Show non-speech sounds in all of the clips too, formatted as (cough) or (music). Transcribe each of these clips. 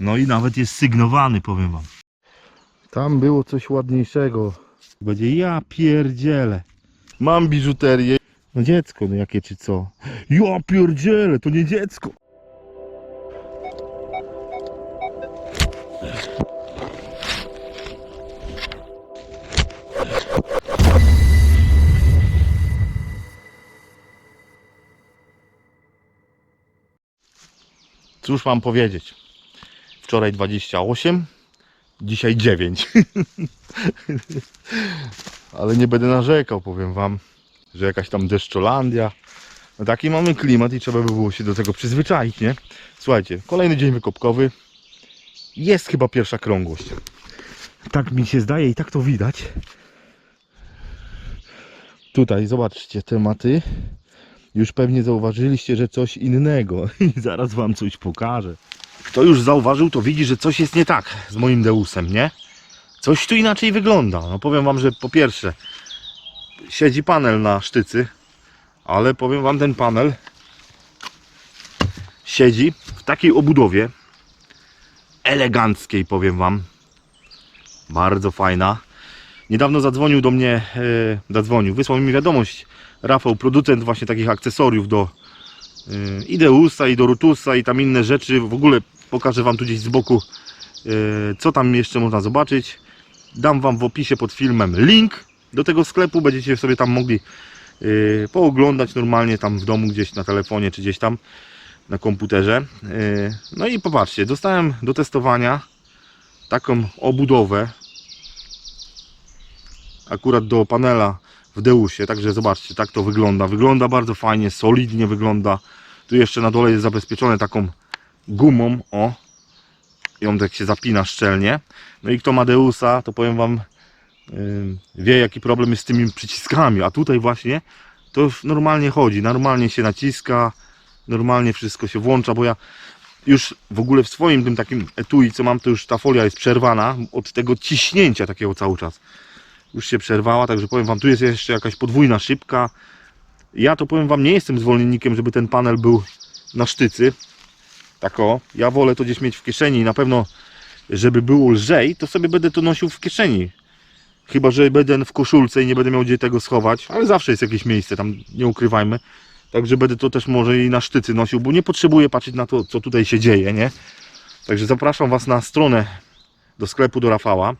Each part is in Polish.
No i nawet jest sygnowany, powiem wam. Tam było coś ładniejszego. Będzie ja pierdzielę. Mam biżuterię. No dziecko, no jakie czy co? Ja pierdzielę, to nie dziecko. Cóż mam powiedzieć? Wczoraj 28, dzisiaj 9. (laughs) Ale nie będę narzekał, powiem wam, że jakaś tam deszczolandia. No taki mamy klimat i trzeba by było się do tego przyzwyczaić, nie? Słuchajcie, kolejny dzień wykopkowy. Jest chyba pierwsza krągłość. Tak mi się zdaje i tak to widać. Tutaj, zobaczcie, tematy. Już pewnie zauważyliście, że coś innego. (laughs) I zaraz wam coś pokażę. Kto już zauważył, to widzi, że coś jest nie tak z moim Deusem, nie? Coś tu inaczej wygląda. No powiem wam, że po pierwsze siedzi panel na sztycy, ale powiem wam, ten panel siedzi w takiej obudowie eleganckiej, powiem wam. Bardzo fajna. Niedawno zadzwonił do mnie, e, zadzwonił, wysłał mi wiadomość Rafał, producent właśnie takich akcesoriów do i Deusa, i do Rutusa, i tam inne rzeczy. W ogóle pokażę Wam tu gdzieś z boku, e, co tam jeszcze można zobaczyć. Dam Wam w opisie pod filmem link do tego sklepu. Będziecie sobie tam mogli e, pooglądać normalnie tam w domu, gdzieś na telefonie, czy gdzieś tam na komputerze. No i popatrzcie, dostałem do testowania taką obudowę akurat do panela w Deusie, także zobaczcie, tak to wygląda. Wygląda bardzo fajnie, solidnie wygląda. Tu jeszcze na dole jest zabezpieczone taką gumą, o. Ją tak się zapina szczelnie. No i kto ma Deusa, to powiem Wam, yy, wie jaki problem jest z tymi przyciskami. A tutaj właśnie to już normalnie chodzi, normalnie się naciska, normalnie wszystko się włącza, bo ja już w ogóle w swoim tym takim etui, co mam, to już ta folia jest przerwana od tego ciśnięcia takiego cały czas już się przerwała, także powiem Wam, tu jest jeszcze jakaś podwójna szybka. Ja to powiem Wam, nie jestem zwolennikiem, żeby ten panel był na sztycy. Tak o, ja wolę to gdzieś mieć w kieszeni i na pewno, żeby było lżej, to sobie będę to nosił w kieszeni. Chyba, że będę w koszulce i nie będę miał gdzie tego schować, ale zawsze jest jakieś miejsce, tam nie ukrywajmy. Także będę to też może i na sztycy nosił, bo nie potrzebuję patrzeć na to, co tutaj się dzieje, nie? Także zapraszam Was na stronę do sklepu do Rafała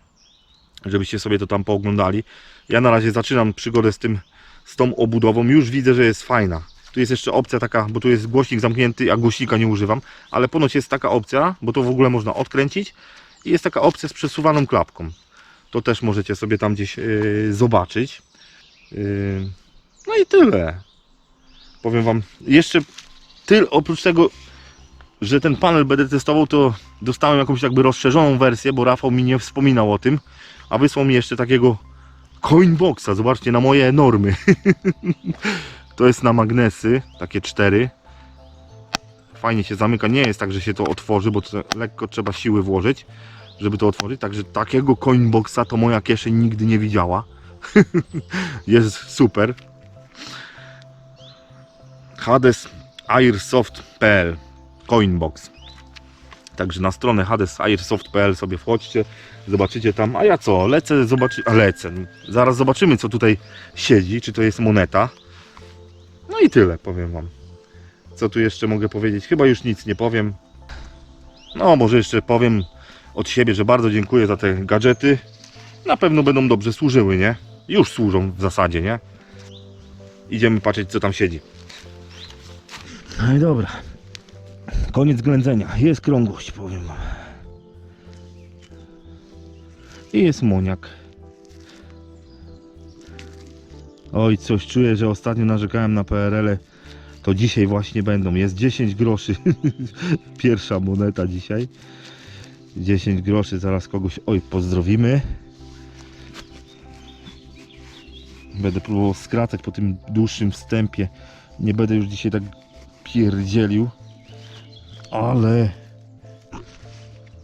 żebyście sobie to tam pooglądali. Ja na razie zaczynam przygodę z tym, z tą obudową. Już widzę, że jest fajna. Tu jest jeszcze opcja taka, bo tu jest głośnik zamknięty, a głośnika nie używam, ale ponoć jest taka opcja, bo to w ogóle można odkręcić i jest taka opcja z przesuwaną klapką. To też możecie sobie tam gdzieś yy, zobaczyć. Yy, no i tyle. Powiem Wam, jeszcze tyle, oprócz tego, że ten panel będę testował, to dostałem jakąś jakby rozszerzoną wersję, bo Rafał mi nie wspominał o tym a wysłał mi jeszcze takiego coinboxa, zobaczcie na moje normy. (laughs) To jest na magnesy, takie cztery. Fajnie się zamyka, nie jest tak, że się to otworzy, bo to lekko trzeba siły włożyć żeby to otworzyć, także takiego coinboxa to moja kieszeń nigdy nie widziała. (laughs) Jest super. Hades Airsoft.pl Coinbox Także na stronę hadesairsoft.pl sobie wchodźcie, zobaczycie tam, a ja co, lecę, zobaczy, a lecę. Zaraz zobaczymy, co tutaj siedzi, czy to jest moneta. No i tyle, powiem Wam. Co tu jeszcze mogę powiedzieć? Chyba już nic nie powiem. No, może jeszcze powiem od siebie, że bardzo dziękuję za te gadżety. Na pewno będą dobrze służyły, nie? Już służą w zasadzie, nie? Idziemy patrzeć, co tam siedzi. No i dobra. Koniec ględzenia. Jest krągłość, powiem. I jest moniak. Oj, coś czuję, że ostatnio narzekałem na PRL. -e. To dzisiaj właśnie będą. Jest 10 groszy. (laughs) Pierwsza moneta dzisiaj. 10 groszy, zaraz kogoś. Oj, pozdrowimy. Będę próbował skracać po tym dłuższym wstępie. Nie będę już dzisiaj tak pierdzielił. Ale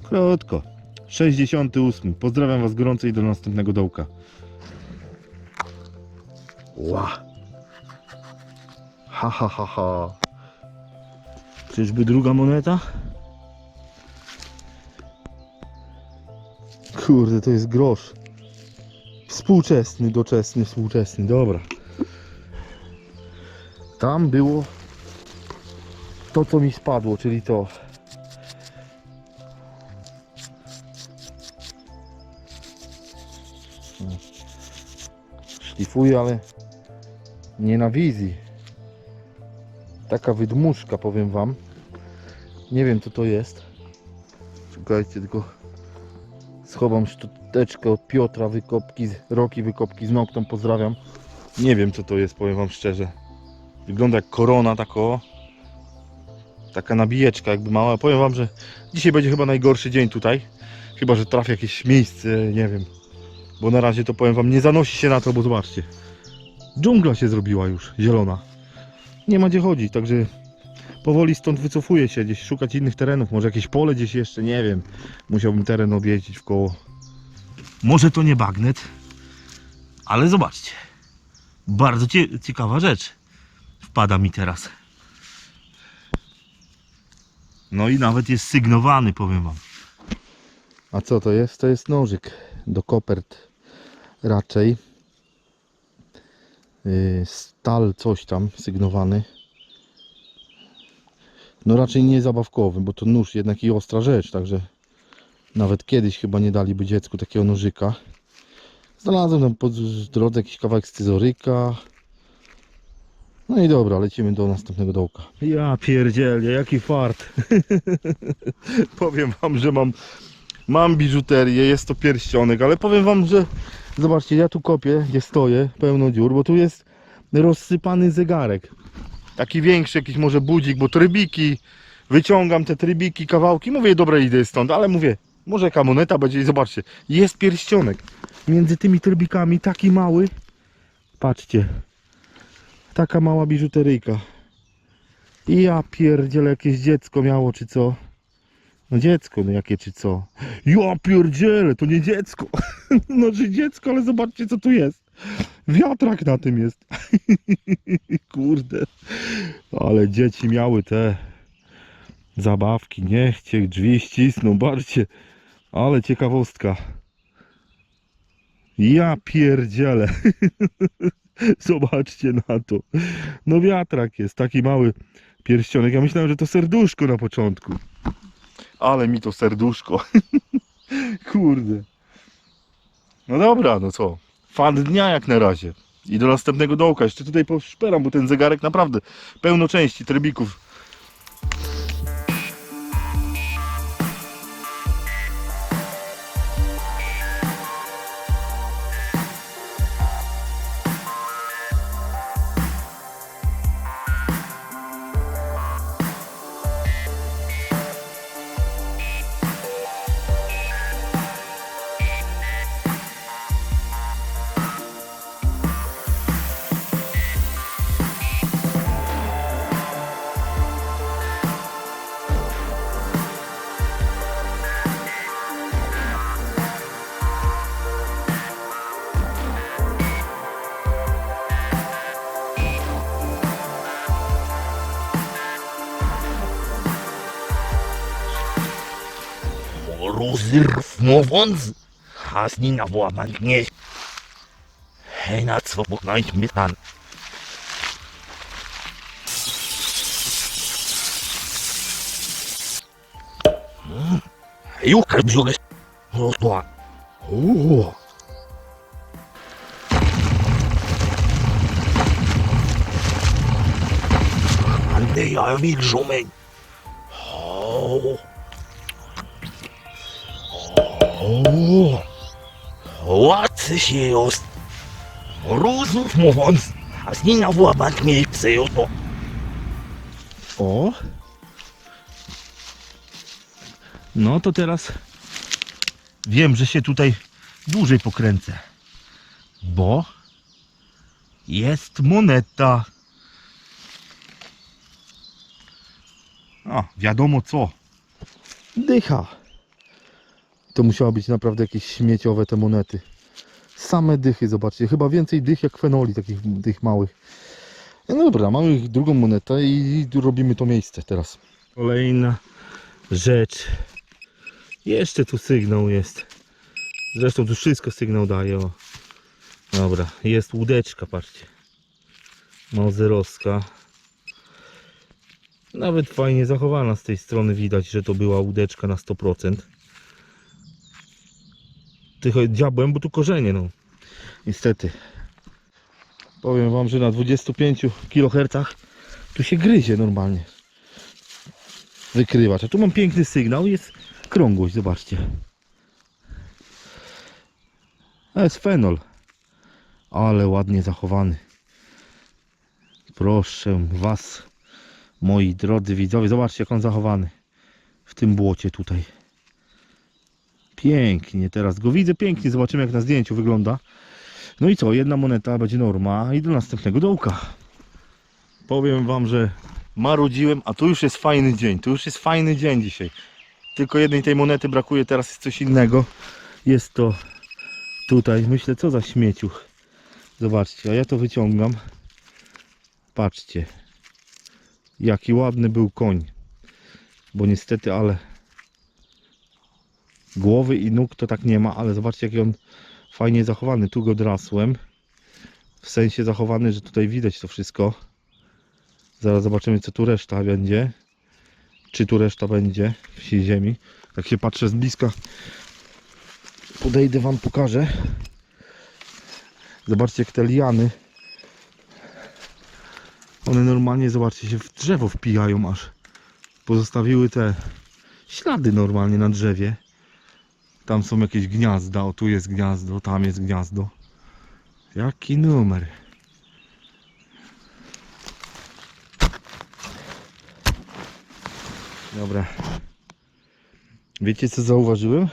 krótko. 68. Pozdrawiam Was gorąco i do następnego dołka. Ła. Ha ha ha ha. Czyżby druga moneta? Kurde, to jest grosz. Współczesny, doczesny, współczesny, dobra. Tam było to, co mi spadło, czyli to. Szlifuję, ale nie na wizji. Taka wydmuszka, powiem wam. Nie wiem, co to jest. Czekajcie, tylko schowam szczoteczkę od Piotra Wykopki, Roki Wykopki z Noctą, pozdrawiam. Nie wiem, co to jest, powiem wam szczerze. Wygląda jak korona, tak o. Taka nabijeczka jakby mała. Powiem wam, że dzisiaj będzie chyba najgorszy dzień tutaj. Chyba, że trafię jakieś miejsce, nie wiem. Bo na razie to powiem wam, nie zanosi się na to, bo zobaczcie. Dżungla się zrobiła już, zielona. Nie ma gdzie chodzić, także powoli stąd wycofuję się, gdzieś szukać innych terenów. Może jakieś pole gdzieś jeszcze, nie wiem. Musiałbym teren objeździć w koło. Może to nie bagnet, ale zobaczcie. Bardzo cie ciekawa rzecz wpada mi teraz. No i nawet jest sygnowany, powiem wam. A co to jest? To jest nożyk do kopert raczej. Yy, Stal coś tam sygnowany. No raczej nie zabawkowy, bo to nóż jednak i ostra rzecz, także nawet kiedyś chyba nie daliby dziecku takiego nożyka. Znalazłem tam po drodze jakiś kawałek scyzoryka. No i dobra, lecimy do następnego dołka. Ja pierdzielę, jaki fart. (laughs) powiem wam, że mam mam biżuterię, jest to pierścionek, ale powiem wam, że zobaczcie, ja tu kopię, gdzie stoję, pełno dziur, bo tu jest rozsypany zegarek. Taki większy, jakiś może budzik, bo trybiki, wyciągam te trybiki, kawałki, mówię, dobra, idę stąd, ale mówię, może jaka moneta będzie i zobaczcie, jest pierścionek. Między tymi trybikami taki mały, patrzcie, taka mała biżuteryjka. I ja pierdzielę, jakieś dziecko miało, czy co? No dziecko, no jakie czy co? Ja pierdzielę, to nie dziecko. (laughs) No czy dziecko, ale zobaczcie co tu jest. Wiatrak na tym jest. (laughs) Kurde. Ale dzieci miały te zabawki. Niech cię drzwi ścisną, bardziej. Ale ciekawostka. Ja pierdzielę. (laughs) (laughs) Zobaczcie na to. No wiatrak jest, taki mały pierścionek. Ja myślałem, że to serduszko na początku. Ale mi to serduszko. (laughs) Kurde. No dobra, no co? Fan dnia jak na razie. I do następnego dołka. Jeszcze tutaj poszperam, bo ten zegarek naprawdę pełno części, trybików. Rozrw mówiąc, hasni na właman nie. Hej, na co pognąć mnie tam. Juka brzugę. Rozła. Uuu. Ale ja wilżumeń. Oh. O, łacy się jest. Rozmów mówiąc, a z niej na włabant miejsce już to. O. No to teraz wiem, że się tutaj dłużej pokręcę. Bo jest moneta. A, wiadomo co. Dycha. To musiało być naprawdę jakieś śmieciowe te monety. Same dychy, zobaczcie. Chyba więcej dych jak fenoli, takich tych małych. No dobra, mamy drugą monetę i robimy to miejsce teraz. Kolejna rzecz. Jeszcze tu sygnał jest. Zresztą tu wszystko sygnał daje. O. Dobra, jest łódeczka, patrzcie. Mauzerowska. Nawet fajnie zachowana z tej strony widać, że to była łódeczka na 100%. Tylko diabłem, bo tu korzenie, no. Niestety. Powiem wam, że na 25 kHz tu się gryzie normalnie. Wykrywacz. A tu mam piękny sygnał jest krągłość, zobaczcie. To jest fenol. Ale ładnie zachowany. Proszę was, moi drodzy widzowie, zobaczcie jak on zachowany. W tym błocie tutaj. Pięknie, teraz go widzę pięknie, zobaczymy jak na zdjęciu wygląda. No i co, jedna moneta będzie norma i do następnego dołka. Powiem wam, że marudziłem, a tu już jest fajny dzień, tu już jest fajny dzień dzisiaj. Tylko jednej tej monety brakuje, teraz jest coś innego. Jest to tutaj, myślę, co za śmieciuch. Zobaczcie, a ja to wyciągam. Patrzcie, jaki ładny był koń. Bo niestety, ale głowy i nóg to tak nie ma, ale zobaczcie, jaki on fajnie zachowany. Tu go drasłem. W sensie zachowany, że tutaj widać to wszystko. Zaraz zobaczymy, co tu reszta będzie. Czy tu reszta będzie w siej ziemi. Tak się patrzę z bliska. Podejdę wam, pokażę. Zobaczcie, jak te liany. One normalnie, zobaczcie, się w drzewo wpijają aż. Pozostawiły te ślady normalnie na drzewie. Tam są jakieś gniazda. O, tu jest gniazdo, tam jest gniazdo. Jaki numer? Dobra. Wiecie co zauważyłem?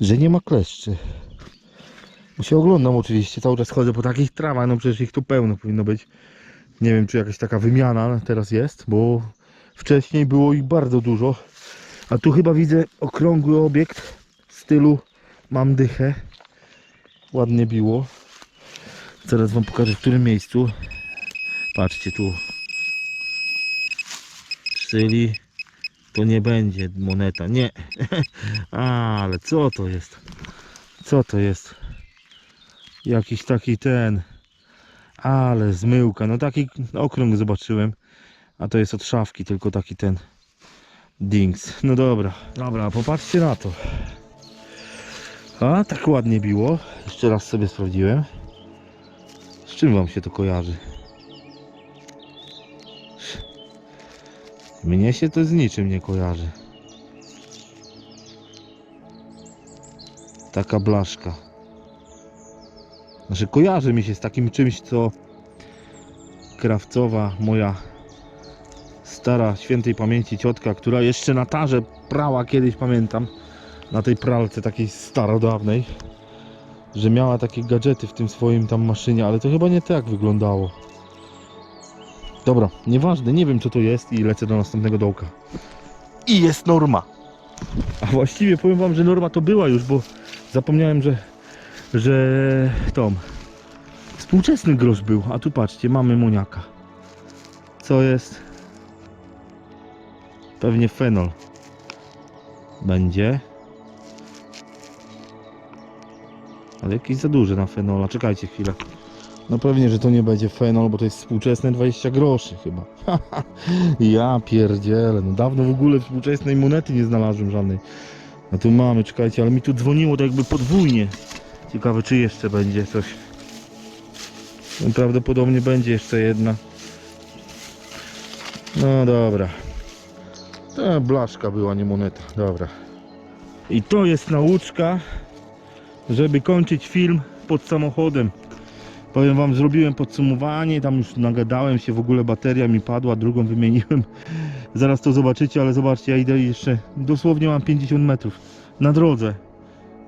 Że nie ma kleszczy. Bo się oglądam oczywiście, cały czas chodzę po takich trawach, no przecież ich tu pełno powinno być. Nie wiem czy jakaś taka wymiana teraz jest, bo wcześniej było ich bardzo dużo. A tu chyba widzę okrągły obiekt stylu mam dychę. Ładnie biło. Zaraz wam pokażę w którym miejscu. Patrzcie tu. Czyli to nie będzie moneta. Nie. (laughs) Ale co to jest? Co to jest? Jakiś taki ten. Ale zmyłka. No taki okrąg zobaczyłem. A to jest od szafki, tylko taki ten. Dings. No dobra. Dobra, popatrzcie na to. A, tak ładnie biło. Jeszcze raz sobie sprawdziłem. Z czym wam się to kojarzy? Mnie się to z niczym nie kojarzy. Taka blaszka. Znaczy kojarzy mi się z takim czymś, co krawcowa moja stara świętej pamięci ciotka, która jeszcze na tarze prała kiedyś pamiętam, na tej pralce takiej starodawnej, że miała takie gadżety w tym swoim tam maszynie, ale to chyba nie tak wyglądało. Dobra, nieważne, nie wiem co to jest i lecę do następnego dołka. I jest norma. A właściwie powiem wam, że norma to była już, bo zapomniałem, że że tom współczesny grosz był, a tu patrzcie, mamy moniaka. Co jest? Pewnie fenol. Będzie. Ale jakiś za duży na fenola. Czekajcie chwilę. No pewnie, że to nie będzie fenol, bo to jest współczesne 20 groszy chyba. (laughs) ja pierdzielę. No dawno w ogóle współczesnej monety nie znalazłem żadnej. No tu mamy, czekajcie, ale mi tu dzwoniło tak jakby podwójnie. Ciekawe czy jeszcze będzie coś. No, prawdopodobnie będzie jeszcze jedna. No dobra. To blaszka była, nie moneta. Dobra. I to jest nauczka, żeby kończyć film pod samochodem. Powiem wam, zrobiłem podsumowanie, tam już nagadałem się, w ogóle bateria mi padła, drugą wymieniłem. (laughs) Zaraz to zobaczycie, ale zobaczcie, ja idę jeszcze, dosłownie mam 50 metrów na drodze.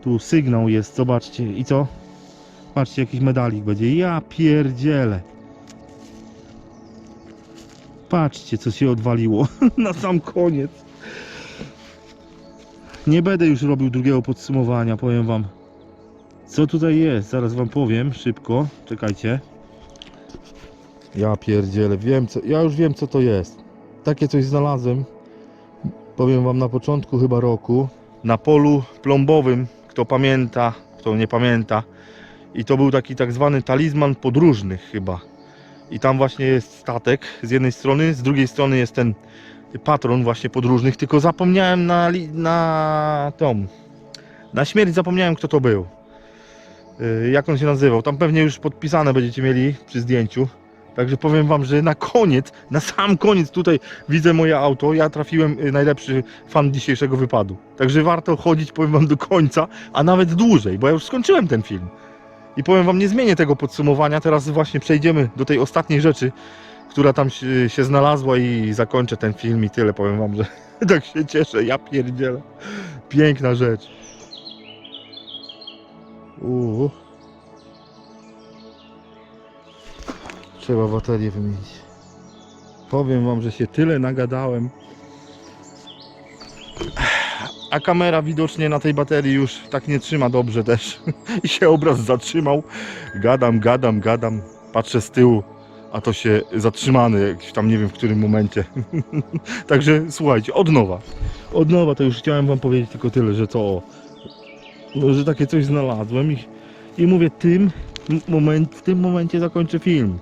Tu sygnał jest, zobaczcie. I co? Patrzcie, jakiś medalik będzie. Ja pierdzielę. Patrzcie, co się odwaliło (laughs) na sam koniec. Nie będę już robił drugiego podsumowania, powiem wam. Co tutaj jest? Zaraz wam powiem szybko. Czekajcie. Ja pierdzielę, wiem co, ja już wiem co to jest. Takie coś znalazłem. Powiem wam na początku chyba roku. Na polu plombowym, kto pamięta, kto nie pamięta. I to był taki tak zwany talizman podróżnych chyba. I tam właśnie jest statek z jednej strony, z drugiej strony jest ten patron właśnie podróżnych, tylko zapomniałem na, na tą, na śmierć zapomniałem kto to był. Yy, Jak on się nazywał? Tam pewnie już podpisane będziecie mieli przy zdjęciu. Także powiem wam, że na koniec, na sam koniec tutaj widzę moje auto. Ja trafiłem y, najlepszy fan dzisiejszego wypadu. Także warto chodzić, powiem wam, do końca, a nawet dłużej, bo ja już skończyłem ten film. I powiem wam, nie zmienię tego podsumowania. Teraz właśnie przejdziemy do tej ostatniej rzeczy, która tam się znalazła i zakończę ten film i tyle. Powiem wam, że (laughs) tak się cieszę. Ja pierdzielę. Piękna rzecz. Uuu. Trzeba baterię wymienić. Powiem wam, że się tyle nagadałem. A kamera widocznie na tej baterii już tak nie trzyma dobrze też. (laughs) I się obraz zatrzymał. Gadam, gadam, gadam. Patrzę z tyłu, a to się zatrzymany jakiś tam nie wiem w którym momencie. (laughs) Także słuchajcie, od nowa. Od nowa to już chciałem wam powiedzieć tylko tyle, że to że takie coś znalazłem i, i mówię tym moment, w tym momencie zakończę film.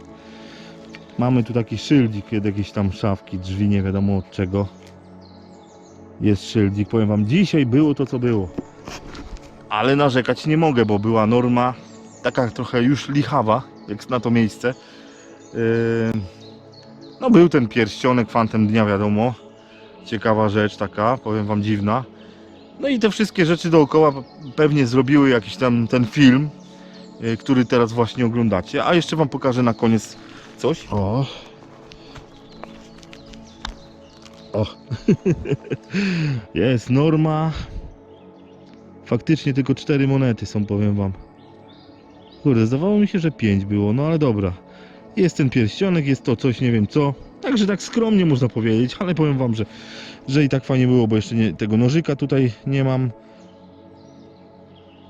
Mamy tu taki szyldzik, jakieś tam szafki, drzwi, nie wiadomo od czego. Jest szyldzik, powiem wam, dzisiaj było to co było. Ale narzekać nie mogę, bo była norma taka trochę już lichawa, jak na to miejsce. Yy, No był ten pierścionek fantem dnia, wiadomo. Ciekawa rzecz taka, powiem wam dziwna. No i te wszystkie rzeczy dookoła pewnie zrobiły jakiś tam ten film, yy, który teraz właśnie oglądacie. A jeszcze wam pokażę na koniec coś. O. O. (laughs) Jest norma. Faktycznie tylko cztery monety są, powiem wam. Kurde, zdawało mi się, że pięć było, no ale dobra. Jest ten pierścionek, jest to coś, nie wiem co. Także tak skromnie można powiedzieć, ale powiem wam, że, że i tak fajnie było, bo jeszcze nie, tego nożyka tutaj nie mam.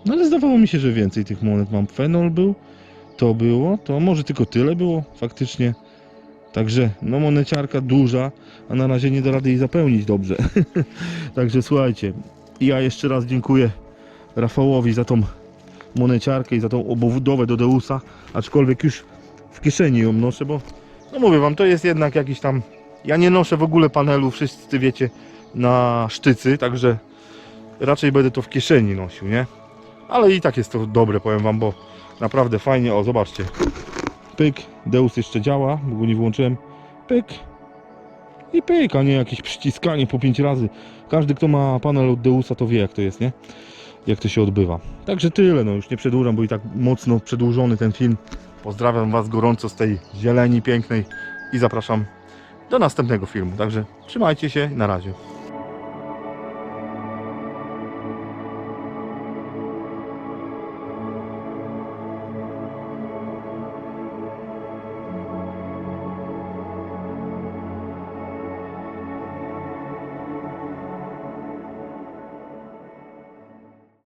No ale zdawało mi się, że więcej tych monet mam. Fenol był, to było, to może tylko tyle było faktycznie. Także no moneciarka duża, a na razie nie da rady jej zapełnić dobrze. (laughs) Także słuchajcie, ja jeszcze raz dziękuję Rafałowi za tą moneciarkę i za tą obudowę do Deusa, aczkolwiek już w kieszeni ją noszę, bo no mówię wam, to jest jednak jakiś tam ja nie noszę w ogóle panelu, wszyscy wiecie, na sztycy, także raczej będę to w kieszeni nosił, nie? Ale i tak jest to dobre, powiem wam, bo naprawdę fajnie, o zobaczcie, pyk, Deus jeszcze działa, bo nie włączyłem, pyk i pyk, a nie jakieś przyciskanie po 5 razy. Każdy, kto ma panel od Deusa, to wie jak to jest, nie? Jak to się odbywa. Także tyle, no już nie przedłużam, bo i tak mocno przedłużony ten film. Pozdrawiam Was gorąco z tej zieleni pięknej i zapraszam do następnego filmu. Także trzymajcie się, na razie.